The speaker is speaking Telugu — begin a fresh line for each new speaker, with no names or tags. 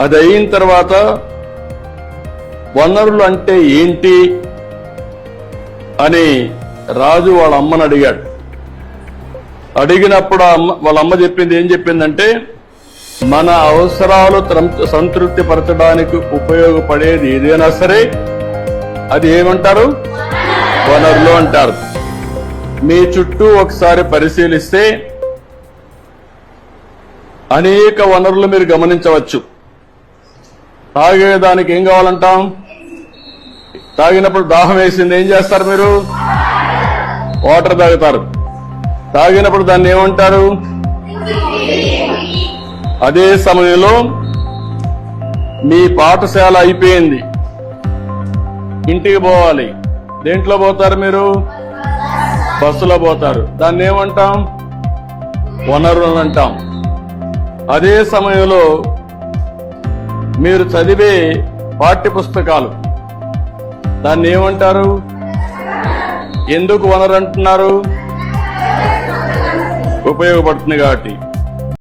అది అయిన తర్వాత వనరులు అంటే ఏంటి అని రాజు వాళ్ళ అమ్మని అడిగాడు. అడిగినప్పుడు అమ్మ వాళ్ళ అమ్మ చెప్పింది ఏం చెప్పిందంటే మన అవసరాలు సంతృప్తి పరచడానికి ఉపయోగపడేది ఏదైనా సరే అది ఏమంటారు? వనరులు అంటారు. మీ చుట్టూ ఒకసారి పరిశీలిస్తే అనేక వనరులు మీరు గమనించవచ్చు. తాగేదానికి ఏం కావాలంటాం? తాగినప్పుడు దాహం వేసింది ఏం చేస్తారు మీరు? వాటర్ తాగుతారు. తాగినప్పుడు దాన్ని ఏమంటారు? అదే సమయంలో మీ పాఠశాల అయిపోయింది. ఇంటికి పోవాలి. దేంట్లో పోతారు మీరు? బస్సులో పోతారు. దాన్ని ఏమంటాం? వనరులు అంటాం అదే సమయంలో మీరు చదివే పాఠ్య పుస్తకాలు దాన్ని ఏమంటారు? ఎందుకు వనరు అంటున్నారు ఉపయోగపడుతుంది కాబట్టి.